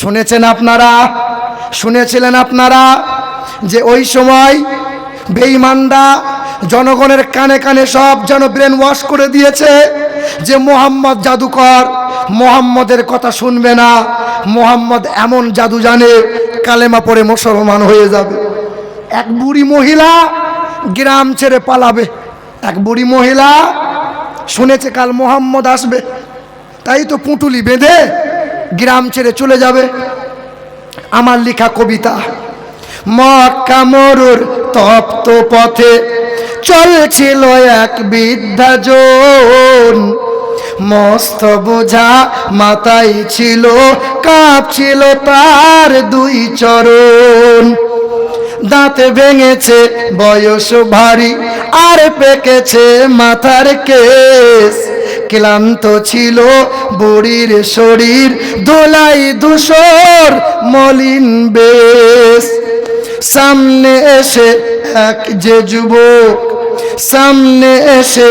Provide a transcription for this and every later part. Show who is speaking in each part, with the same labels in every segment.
Speaker 1: শুনেছেন আপনারা? শুনেছিলেন আপনারা যে ওই সময় বেঈমানরা জনগণের কানে কানে সব যেন ব্রেন ওয়াশ করে দিয়েছে যে মোহাম্মদ জাদুকর মোহাম্মদের কথা শুনবে না। মোহাম্মদ এমন জাদু জানে, কালেমা পরে মুসলমান হয়ে যাবে। এক বুড়ি মহিলা গ্রাম ছেড়ে পালাবে। এক বুড়ি মহিলা শুনেছে কাল মোহাম্মদ আসবে। তাই তো পুঁটুলি বেঁধে গ্রাম ছেড়ে চলে যাবে। আমার লেখা কবিতা, মক্কা মরুর তপ্ত পথে চলছিল এক বৃদ্ধাজন মস্ত বোঝা মাথায় ছিল, কাঁপছিল তার দুই চরণ। দাঁত ভেঙেছে, বয়স ভারী, আর পেকেছে মাথার কেস ক্লান্ত ছিল বুড়ির শরীর, দোলাই ধূসর মলিন বেশ। সামনে এসে এক যে যুবক, সামনে এসে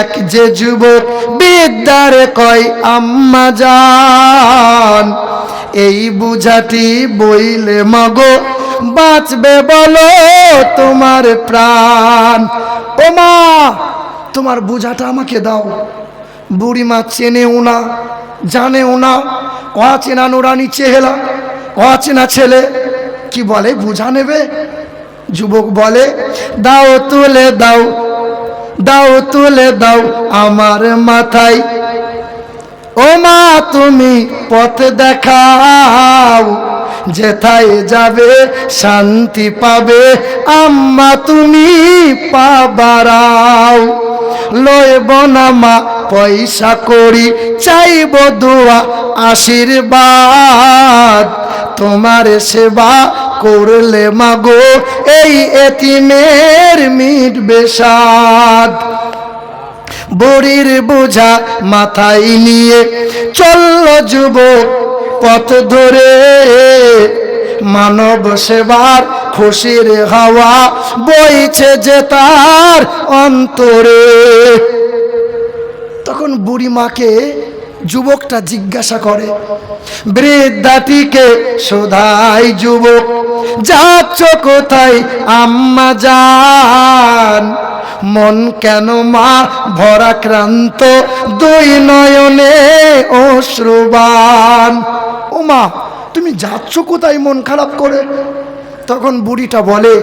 Speaker 1: এক যে যুবক, বিদ্যার কয়, আম্মা যান এই বুঝাটি বইলে মগো, বাঁচবে বলো তোমার প্রাণ। ও মা তোমার বুঝাটা আমাকে দাও। বুড়িমা চেনেও না, জানেও না। অচেনা নোরানি চেহেলা অচেনা ছেলে। কি বলে, বুঝা নেবে? যুবক বলে, দাও তুলে দাও দাও তুলে দাও আমার মাথায়। ও মা, তুমি পথ দেখাও, যেথায় যাবে শান্তি পাবে। আম্মা, তুমি পাবারাও। লইব না মা পয়সা করি, চাইব দোয়া, আশীর্বাদ। তোমার সেবা করলে মাগো, এই এতিমের মিটবে সাদ বড়ির বোঝা মাথায় নিয়ে চলল যুবক পথ ধরে। মানব সেবার খুশির হাওয়া বইছে যে তার অন্তরে। তখন বুড়ি মাকে যুবকটা জিজ্ঞাসা করে বৃদ্ধাটিকে শোধাই যুবক, যাচ্ছ কোথায় আম্মা যান মন কেন মা ভরাক্রান্ত, দুই নয়নে অশ্রুবান? ও মা তুমি যাচ্ছ কোথায় মন খারাপ করে? তখন বুড়িটা বলে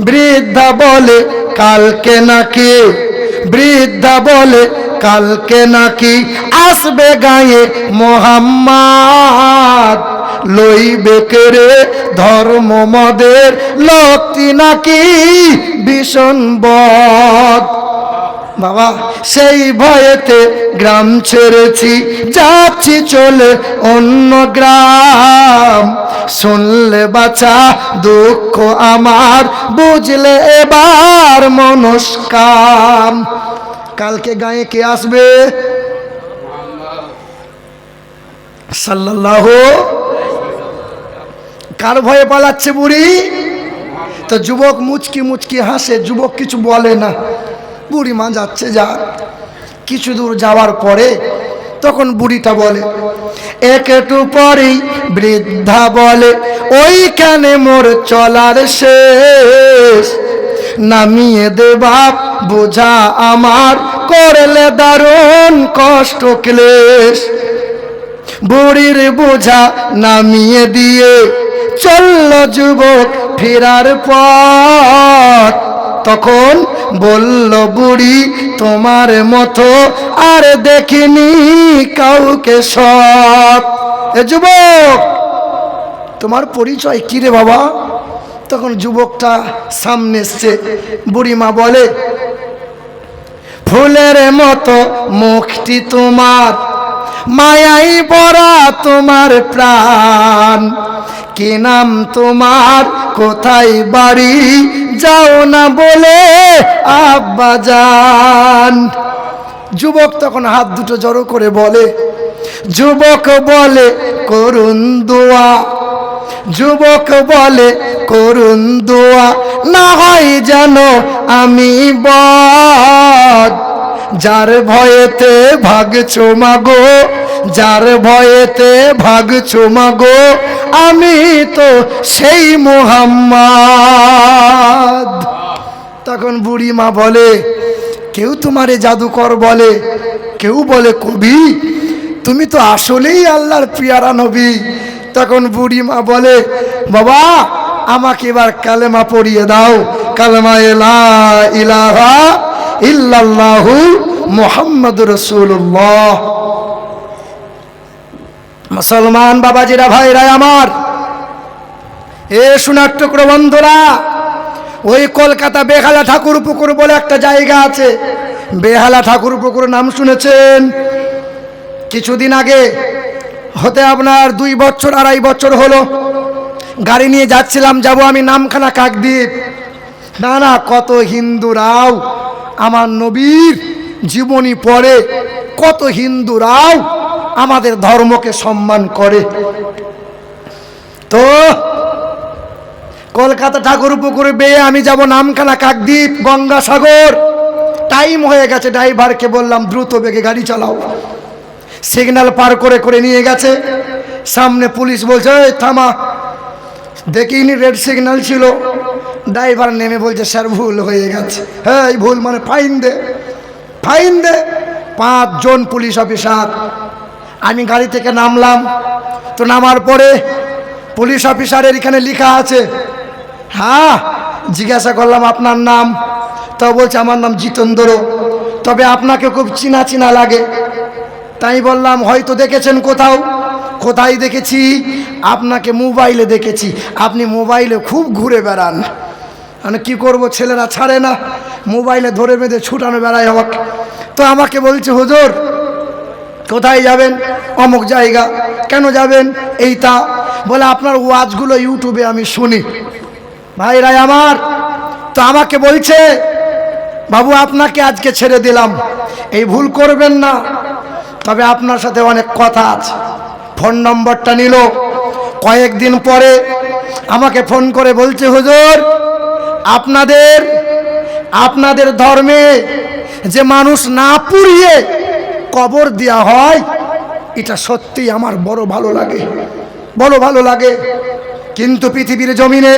Speaker 1: বৃদ্ধা বলে কালকে নাকি? বৃদ্ধা বলে কালকে নাকি আসবে গায়ে মোহাম্মদ? লইবে কেড়ে ধর্ম মদের লক্তি নাকি ভীষণ বধ বাবা, সেই ভয়েতে গ্রাম ছেড়েছি, যাচ্ছি চলে অন্য গ্রাম। শুনলে বাছা, দুঃখ আমার, বুঝলে এবার মনস্কাম। কালকে গায়ে কে আসবে? সাল্লাহ কার ভয়ে পালাচ্ছে বুড়ি? তো যুবক মুচকি মুচকি হাসে, যুবক কিছু বলে না। বুড়ি মা যাচ্ছে, যা। কিছু দূর যাওয়ার পরে তখন বুড়িটা বলে, একটু পরেই বৃদ্ধা বলে, ওইখানে মোর চলার শেষ। নামিয়ে দে বাপ, বোঝা আমার করলে দারুণ কষ্ট ক্লেশ। বুড়ির বোঝা নামিয়ে দিয়ে চলল যুবক ফেরার পথ। তখন বলল বুড়ি, তোমার মতো আর দেখিনি কাউকে সৎ। এ যুবক, তোমার পরিচয় কি রে বাবা? তখন যুবকটা সামনে এসছে, বুড়িমা বলে, ফুলের মতো মুখটি তোমার, মায়াই পরা তোমার প্রাণ। কি নাম তোমার, কোথায় বাড়ি, যাও না বলে আব্বা যান। যুবক তখন হাত দুটো জড়ো করে বলে, যুবক বলে করুন দোয়া যুবক বলে করুন দোয়া না হয় যেন আমি বদ। যার ভয়েতে ভাগছো চোমাগো যার ভয়েতে ভাগছো চোমাগো আমি তো সেই মোহাম্মদ। তখন বুড়ি মা বলে, কেউ তোমারে জাদুকর বলে, কেউ বলে কবি, তুমি তো আসলেই আল্লাহর পিয়ারা নবী। তখন বুড়ি মা বলে, বাবা, আমাকে এবার কালেমা পড়িয়ে দাও। কালেমা ইলাহা ইল্লাল্লাহু মোহাম্মদ রসুল্লাহ মুসলমান বাবাজিরা ভাইরা আমার, এ সোনার টুকরো বন্ধুরা, ওই কলকাতা বেহালা ঠাকুর পুকুর বলে একটা জায়গা আছে। বেহালা ঠাকুর পুকুর নাম শুনেছেন? কিছুদিন আগে হতে আপনার দুই বছর, আড়াই বছর হলো। গাড়ি নিয়ে যাচ্ছিলাম, যাব আমি নামখানা কাকদ্বীপ। না না, কত হিন্দুরাও আমার নবীর জীবনী পড়ে, কত হিন্দুরাও আমাদের ধর্মকে সম্মান করে। তো, কলকাতা ঠাকুর পুকুরে বেয়ে আমি যাব নামখানা কাকদ্বীপ, গঙ্গাসাগর। টাইম হয়ে গেছে, ড্রাইভারকে বললাম, দ্রুত বেগে গাড়ি চালাও। সিগন্যাল পার করে করে নিয়ে গেছে। সামনে পুলিশ বলছে "এই, থামা। দেখিনি রেড সিগন্যাল ছিল। ড্রাইভার নেমে বলছে স্যার ভুল হয়ে গেছে। হ্যাঁ এই ভুল মানে ফাইন দে। ফাইন দে। পাঁচজন পুলিশ অফিসার। আমি গাড়ি থেকে নামলাম। তো নামার পরে পুলিশ অফিসারের এখানে লেখা আছে হ্যাঁ জিজ্ঞাসা করলাম আপনার নাম। তো বলছে আমার নাম জিতেন্দ্র। তবে আপনাকে খুব চিনা চিনা লাগে। তাই বললাম, হয়তো দেখেছেন কোথাও? কোথায় দেখেছি? আপনাকে মোবাইলে দেখেছি। আপনি মোবাইলে খুব ঘুরে বেড়ান। মানে কি করব, ছেলেরা ছাড়ে না। মোবাইলে ধরে বেঁধে ছুটানো বেড়ায় হোক তো আমাকে বলছে, হুজুর, কোথায় যাবেন? অমুক জায়গা। কেন যাবেন? এইটা। বলে, আপনার ওয়াজগুলো ইউটিউবে আমি শুনি। ভাই ভাইরাই আমার, তো আমাকে বলছে, বাবু, আপনাকে আজকে ছেড়ে দিলাম। এই ভুল করবেন না। তবে আপনার সাথে অনেক কথা আছে। ফোন নম্বরটা নিল। কয়েকদিন পরে আমাকে ফোন করে বলছে, হুজুর, আপনাদের আপনাদের ধর্মে যে মানুষ না পুড়িয়ে কবর দেওয়া হয়, এটা সত্যি আমার বড় ভালো লাগে। বড় ভালো লাগে। কিন্তু পৃথিবীর জমিনে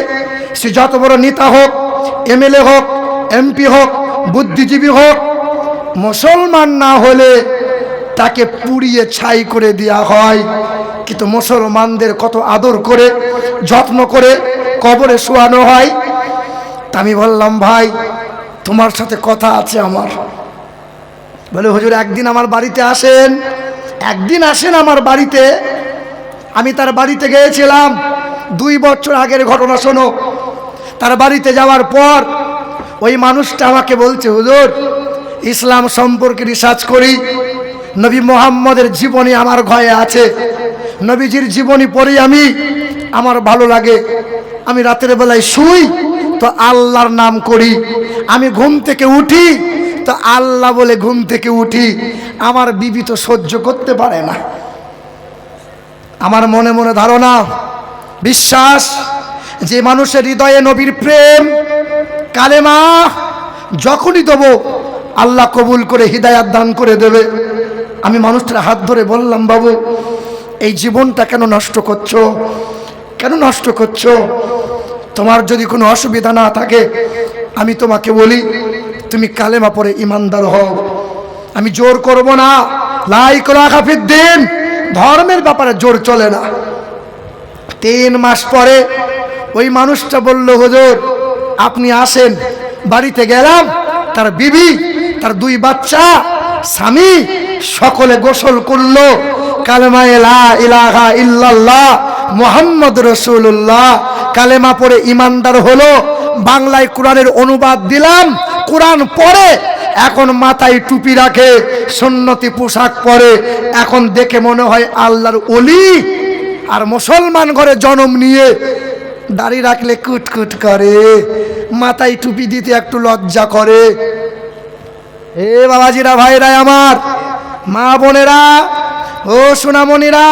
Speaker 1: সে যত বড় নেতা হোক, এমএলএ হোক, এমপি হোক, বুদ্ধিজীবী হোক, মুসলমান না হলে তাকে পুড়িয়ে ছাই করে দেওয়া হয়। কিন্তু মুসলমানদের কত আদর করে, যত্ন করে কবরে শোয়ানো হয়। তা আমি বললাম, ভাই, তোমার সাথে কথা আছে আমার। বলে, হুজুর, একদিন আমার বাড়িতে আসেন। একদিন আসেন আমার বাড়িতে। আমি তার বাড়িতে গিয়েছিলাম। দুই বছর আগের ঘটনা শোনো। তার বাড়িতে যাওয়ার পর ওই মানুষটা আমাকে বলছে, হুজুর, ইসলাম সম্পর্কে রিসার্চ করি। নবী মোহাম্মদের জীবনী আমার ঘয়ে আছে। নবীজির জীবনী পড়ি আমি, আমার ভালো লাগে। আমি রাতের বেলায় শুই, তো আল্লাহর নাম করি। আমি ঘুম থেকে উঠি, তো আল্লাহ বলে ঘুম থেকে উঠি। আমার বিবি তো সহ্য করতে পারে না। আমার মনে মনে ধারণা, বিশ্বাস, যে মানুষের হৃদয়ে নবীর প্রেম, কালেমা, যখনই দেব, আল্লাহ কবুল করে হৃদায়াত দান করে দেবে। আমি মানুষটার হাত ধরে বললাম, বাবু, এই জীবনটা কেন নষ্ট করছ? কেন নষ্ট করছ? তোমার যদি কোনো অসুবিধা না থাকে, আমি তোমাকে বলি, তুমি কালেমা পরে ইমানদার হও। আমি জোর করব না। লাইক রাখাফির দিন। ধর্মের ব্যাপারে জোর চলে না। তিন মাস পরে ওই মানুষটা বলল, হুজুর, আপনি আসেন। বাড়িতে গেলাম। তার বিবি, তার দুই বাচ্চা, স্বামী সকলে গোসল করল। কালেমা এলা ইলাহা ইল্লাল্লাহ, মোহাম্মদ রসুল্লাহ কালেমা পড়ে ইমানদার হলো। বাংলায় কোরআনের অনুবাদ দিলাম। কোরআন পড়ে, এখন মাথায় টুপি রাখে, সুন্নতি পোশাক পরে। এখন দেখে মনে হয় আল্লাহর অলি আর মুসলমান ঘরে জন্ম নিয়ে দাড়ি রাখলে কুটকুট করে। মাথায় টুপি দিতে একটু লজ্জা করে। এ বাবাজিরা, ভাইরা আমার মা বোনেরা ও সোনামণিরা।